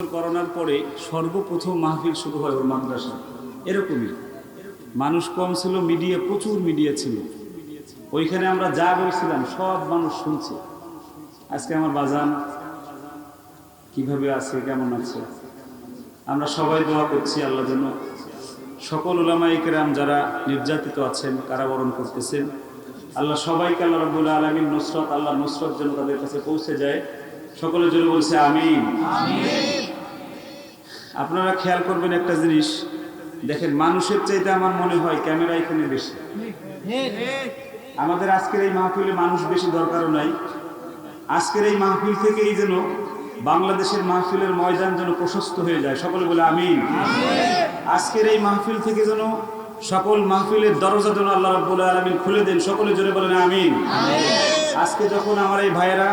করোনার পরে সর্বপ্রথম মাহফিল শুরু হয় ওর মাদ্রাসা। এরকমই। মানুষ কম ছিল, মিডিয়া, প্রচুর মিডিয়া ছিল। ওইখানে আমরা যা বলছিলাম, সব মানুষ শুনছে। আজকে আমার বাজান কীভাবে আছে, কেমন আছে? আমরা সবাই দোয়া করছি আল্লাহ যেন সকল ওলামাইকেরাম যারা নির্যাতিত আছেন, কারাবরণ করতেছেন, আল্লাহ সবাইকে আল্লাহ রবুল্লা আলমিন নুসরত, আল্লাহ নুসরত যেন তাদের কাছে পৌঁছে যায়। সকলের জন্য বলছে আমিন। আপনারা খেয়াল করবেন একটা জিনিস। দেখেন, মানুষের চাইতে আমার মনে হয় ক্যামেরা এখানে বেশি। আমাদের আজকের এই মাহফিলে মানুষ বেশি দরকারও নাই। আজকের এই মাহফিল থেকেই যেন বাংলাদেশের মাহফিলের ময়দান যেন প্রশস্ত হয়ে যায়। সকলে বলে আমিন। আজকের এই মাহফিল থেকে যেন সকল মাহফিলের দরজা যেন আল্লাহ রাব্বুল আলামিন খুলে দেন, সকলে জোরে বলেন আমিন। আজকে যখন আমার এই ভাইয়েরা,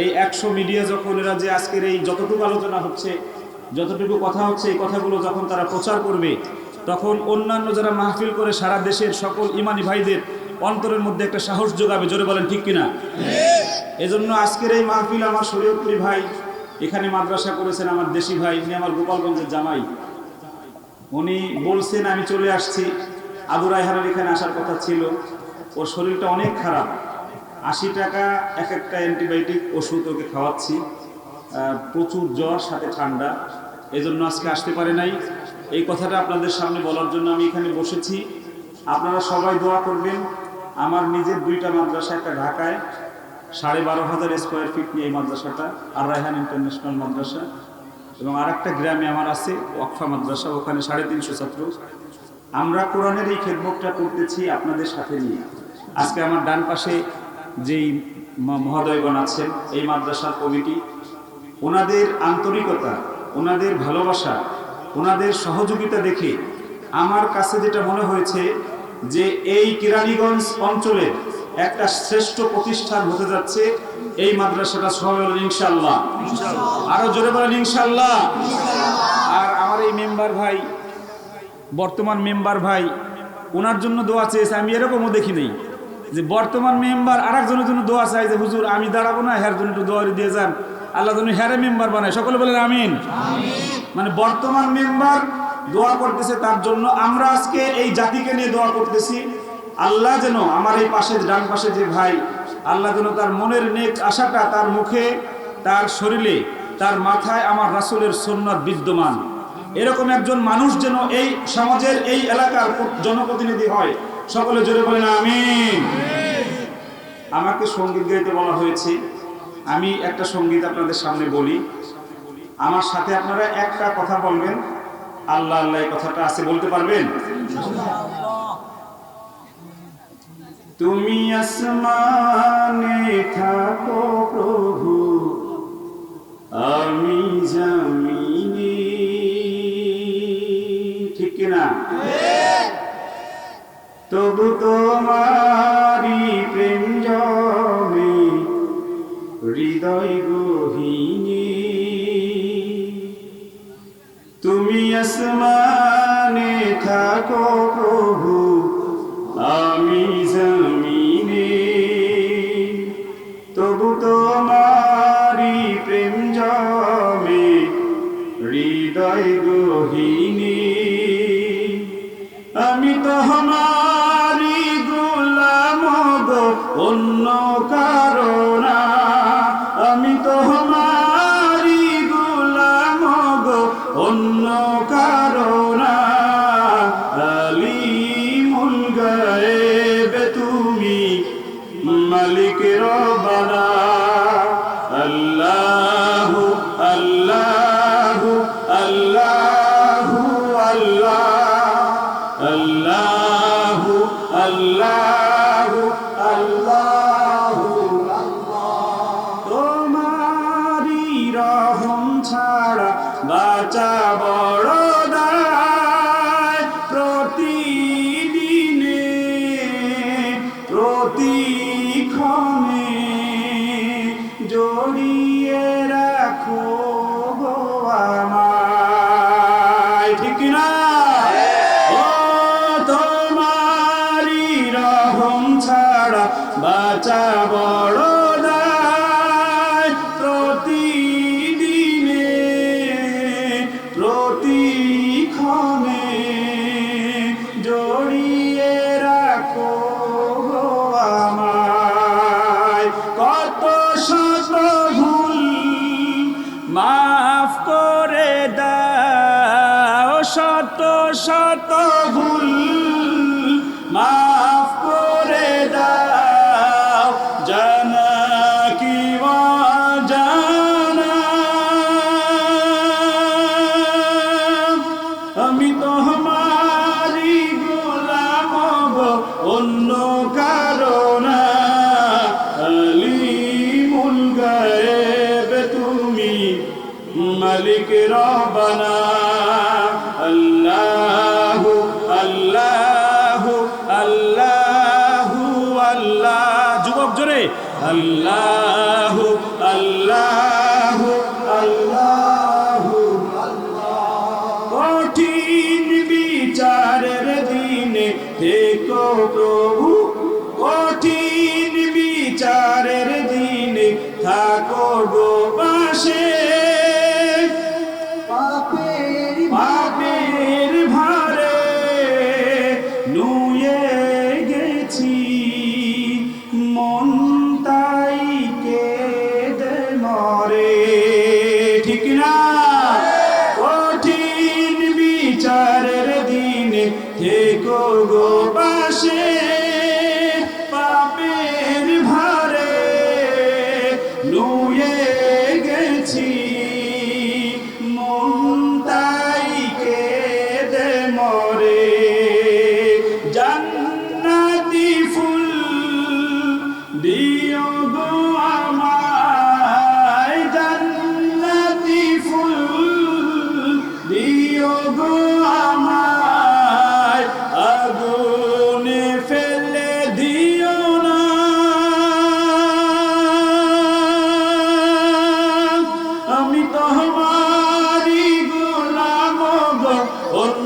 এই একশো মিডিয়া যখন এরা যে আজকের এই যতটুকু আলোচনা হচ্ছে যতটুকু কথা হচ্ছে এই কথাগুলো যখন তারা প্রচার করবে, তখন অন্যান্য যারা মাহফিল করে সারা দেশের সকল ইমানি ভাইদের অন্তরের মধ্যে একটা সাহস যোগাবে। জোরে বলেন, ঠিক কিনা? এজন্য আজকের এই মাহফিল আমার শরীয়তপুরি ভাই, এখানে মাদ্রাসা করেছেন আমার দেশি ভাই, উনি আমার গোপালগঞ্জের জামাই। উনি বলছেন, আমি চলে আসছি। আবু রায়হানের এখানে আসার কথা ছিল। ওর শরীরটা অনেক খারাপ। আশি টাকা এক একটা অ্যান্টিবায়োটিক ওষুধ ওকে খাওয়াচ্ছি। প্রচুর জ্বর, সাথে ঠান্ডা। এজন্য আজকে আসতে পারে নাই। এই কথাটা আপনাদের সামনে বলার জন্য আমি এখানে বসেছি। আপনারা সবাই দোয়া করবেন। আমার নিজের দুইটা মাদ্রাসা, একটা ঢাকায়, সাড়ে বারো হাজার স্কোয়ার ফিট নিয়ে এই মাদ্রাসাটা, আর রায়হান ইন্টারন্যাশনাল মাদ্রাসা, এবং আরেকটা গ্রামে আমার আছে, ওয়াকফা মাদ্রাসা, ওখানে সাড়ে তিনশো ছাত্র। আমরা কোরআনের এই খেদমতটা করতেছি আপনাদের সাথে নিয়ে। আজকে আমার ডান পাশে যেই মহোদয়গণ আছেন, এই মাদ্রাসার কমিটি ওনাদের আন্তরিকতা ওনাদের ভালোবাসা ওনাদের সহযোগিতা দেখে আমার কাছে যেটা মনে হয়েছে যে এই কিরানীগঞ্জ অঞ্চলের একটা শ্রেষ্ঠ প্রতিষ্ঠান হতে যাচ্ছে এই মাদ্রাসাটা সবাই বলেন ইনশাল্লাহ আরও জোরে বলেন ইনশাল্লাহ আর আমার এই মেম্বার ভাই বর্তমান মেম্বার ভাই ওনার জন্য দোয়া চেয়েছে আমি এরকমও দেখি নেই যে বর্তমান মেম্বার আর একজনের জন্য দোয়া চাই যে হুজুর আমি দাঁড়াবো না হ্যার জন্য একটু দোয়া দিয়ে যান। আল্লাহ যেন হ্যারে মেম্বার বানায়। সকলে বলেন আমিন। মানে বর্তমান মেম্বার দোয়া করতেছে তার জন্য। আমরা আজকে এই জাতিকে নিয়ে দোয়া করতেছি। আল্লাহ যেন আমার এই পাশে ডান পাশে যে ভাই, আল্লাহ যেন তার মনের নেক আশাটা তার মুখে, তার শরীরে, তার মাথায় আমার রাসূলের সুন্নাত বিদ্যমান। এরকম একজন মানুষ যেন এই সমাজের এই এলাকার জনপ্রতিনিধি হয়। সকলে জোরে বলেন আমিন। আমাকে সংগীত গাইতে বলা হয়েছে। আমি একটা সংগীত আপনাদের সামনে বলি। আমার সাথে আপনারা একটা কথা বলবেন। আল্লাহ আল্লাহ কথাটা আছে বলতে পারবেন? তুমি আসমানে থাকো প্রভু আমি জামিনে। ঠিক কিনা? তবু তোমারি তোমারি রহম ছাড়া বাঁচা বড় ঠিক না অন্য কারণ, আলিমুল গায়েব তুমি মালিক রবানা আল্লাহ আল্লাহ আল্লাহ আল্লাহ। যুবক জোরে, আল্লাহ আল্লাহ আল্লাহ। প্রভু কঠিন বিচারের দিনে থাকো গো পাশে। পাপের পাপের ভারে নুয়ে গেছি মন তাই মরে। ঠিক না? কঠিন বিচারের দিনে থেকো গো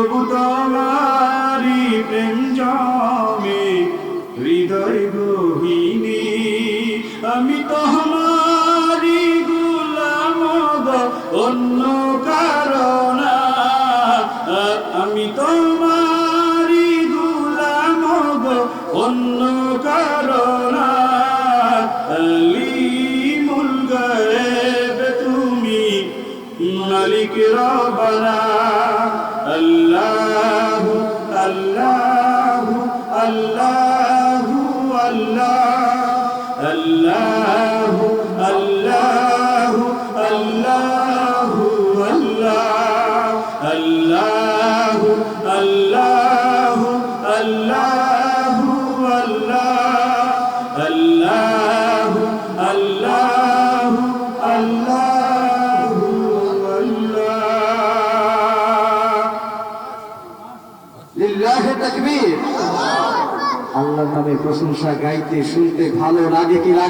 তবু তোমারি প্রেম জমে হৃদয় গহিনী আমি তোমারি প্রশংসা গাইতে শুনতে ভালো লাগে কি লাগে